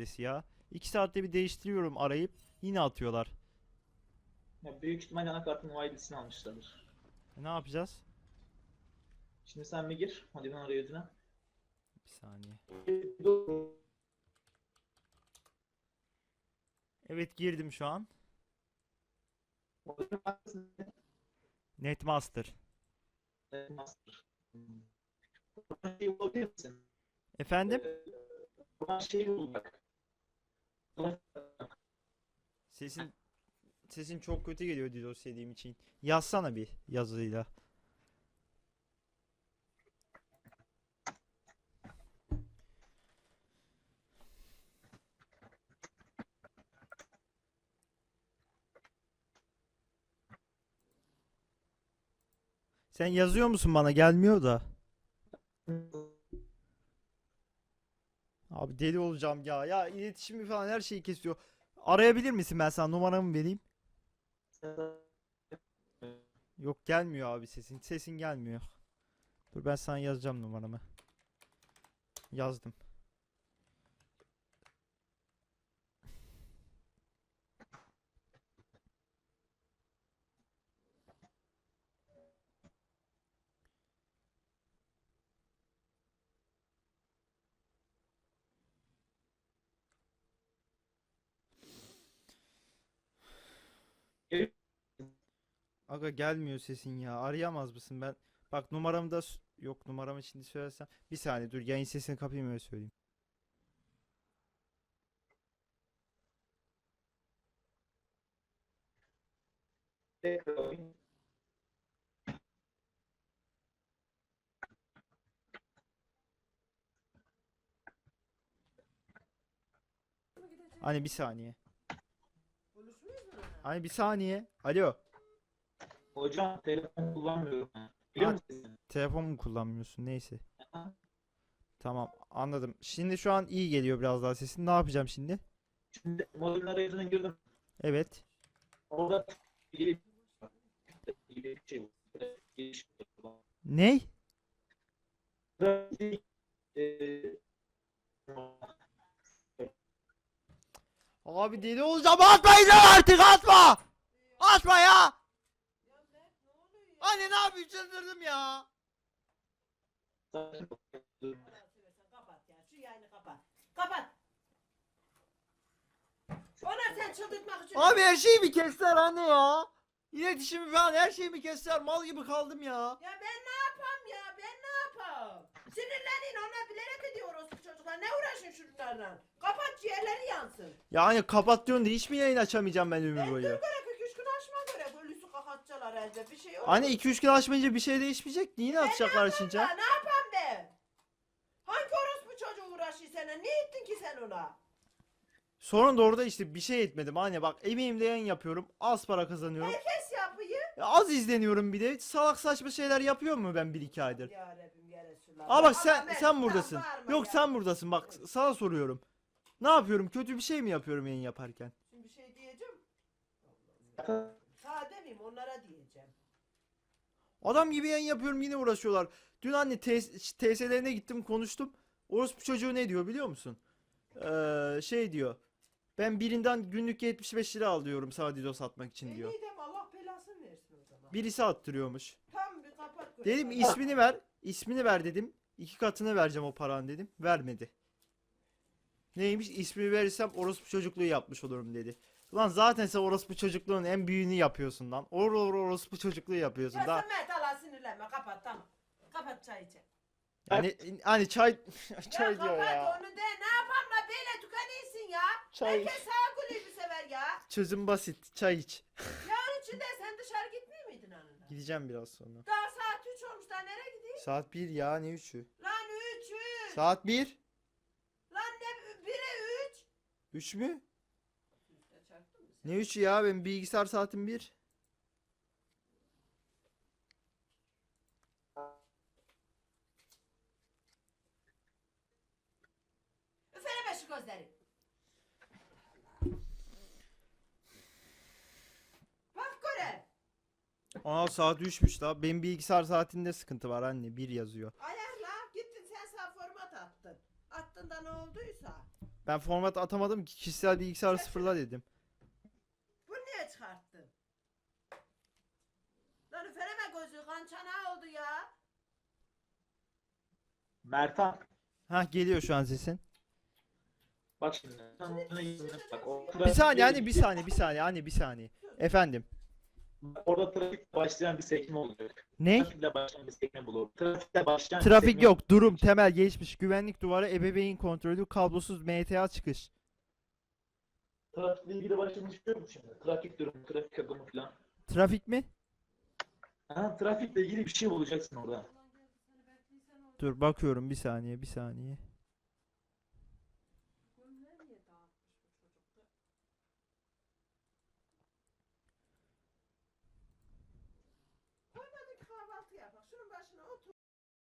adresi ya. 2 saatte bir değiştiriyorum arayıp yine atıyorlar. Ya büyük ihtimal anakartın wide'lisini almışlardır. E, ne yapacağız? Şimdi sen bir gir. Hadi ben arayüzüne. Bir saniye. Evet girdim şu an. Netmaster. Master. Buradan şey? Efendim? Ee, şey bul bak. Sesin sesin çok kötü geliyor DDoS yediğim için. Yazsana bir yazıyla. Sen yazıyor musun bana? Gelmiyor da. Abi deli olacağım ya. Ya iletişimi falan her şeyi kesiyor. Arayabilir misin ben sana numaramı vereyim? Yok gelmiyor abi sesin. Sesin gelmiyor. Dur ben sana yazacağım numaramı. Yazdım. Aga gelmiyor sesin ya. Arayamaz mısın ben? Bak numaramda s- yok numaramı şimdi söylesem. Bir saniye dur yayın sesini kapayım öyle söyleyeyim. Hani bir saniye. Hani bir saniye. Alo. Hocam telefon kullanmıyorum. Biliyor musun? Telefon mu kullanmıyorsun? Neyse. Aha. Tamam anladım. Şimdi şu an iyi geliyor biraz daha sesin. Ne yapacağım şimdi? Şimdi modülün arayüzüne girdim. Evet. Orada ilgili ilgili bir şey var. Ney? Eee, Abi deli olacağım. Atmayın artık atma. Atma ya. Anne ne yapayım çıldırdım ya. Kapat ya şu yayını kapat. Kapat. Ona sen çıldırtmak için. Abi her şeyi mi kestiler anne ya? İletişimi falan her şeyi mi kestiler? Mal gibi kaldım ya. Ya ben ne yapam ya ben ne yapam? Sinirlenin ona bilerek ediyoruz çocuklar. Ne uğraşın şunlarla? Kapat ciğerleri yansın. Ya hani kapat diyorsun da hiç mi yayın açamayacağım ben ömür Ben boyu iki üç gün açma göre ölüsü elde bir şey yok. Hani 2-3 gün açmayınca bir şey değişmeyecek. Yine atacaklar Ya açınca. ne yapam ben? Hangi orospu çocuğu uğraşıyor sana? Ne ettin ki sen ona? Sonra da orada işte bir şey etmedim. Anne bak emeğimle yayın yapıyorum. Az para kazanıyorum. Herkes yapıyı. Ya az izleniyorum bir de. Salak saçma şeyler yapıyor mu ben 1-2 aydır? Ya Rabbim ya Resulallah. Aa bak sen Allah'ım sen buradasın. bağırma Yok ya. sen buradasın bak sana soruyorum. Ne yapıyorum? Kötü bir şey mi yapıyorum yayın yaparken? Şimdi bir şey diyeceğim. Sana demeyeyim onlara diyeceğim. Adam gibi yayın yapıyorum yine uğraşıyorlar. Dün anne TS TS'lerine gittim konuştum. Orospu çocuğu ne diyor biliyor musun? Ee, şey diyor. Ben birinden günlük 75 lira alıyorum sadece satmak için E diyor. neydim Allah belasını versin o zaman. Birisi attırıyormuş. Tam bir kapat. koy. Dedim ismini ver. ismini ver dedim. İki katını vereceğim o paranın dedim. Vermedi. Neymiş? İsmini verirsem orospu çocukluğu yapmış olurum dedi. Lan zaten sen orospu çocukluğun en büyüğünü yapıyorsun lan. Or or orospu çocukluğu yapıyorsun. Ya Daha sen Mert Allah sinirlenme kapat tamam. Kapat çay içe. yani hani çay çay ya diyor kapat ya. onu de ne yapam la böyle tükenirsin ya. Çay. Herkes sağ kulübü sever ya. Çözüm basit. Çay iç. Ya onun içinde sen dışarı gitmiyor muydun onunla? Gideceğim biraz sonra. Daha saat 3 olmuş daha nereye gidiyorsun? Saat 1 ya ne 3'ü? Lan 3 3. Saat 1. Lan ne 1'e 3. 3 mü? Ne 3'ü ya? Benim bilgisayar saatim 1. Üfene be şu gözleri. Bak göre. Aa saat 3'müş la. Benim bilgisayar saatinde sıkıntı var anne. 1 yazıyor. Ayarla gittin sen sağ format attın. Attın da ne olduysa. Ben format atamadım ki kişisel bilgisayarı sıfırla dedim. Çanağı oldu ya. Mertan. Ha geliyor şu an sesin. Bak şimdi. Bak, Bir saniye anne bir şey- saniye bir saniye anne bir saniye. Efendim. Orada trafik başlayan bir sekme olacak. Ne? Trafikle başlayan bir sekme bulur. Trafikle başlayan bir Trafik sekme- yok. Durum, temel, geçmiş, güvenlik duvarı, ebeveyn kontrolü, kablosuz MTA çıkış. Trafikle ilgili başlamış görüyor musun şimdi? Trafik durumu, trafik akımı falan. Trafik mi? Ha, trafikle ilgili bir şey bulacaksın orada. Dur bakıyorum bir saniye bir saniye.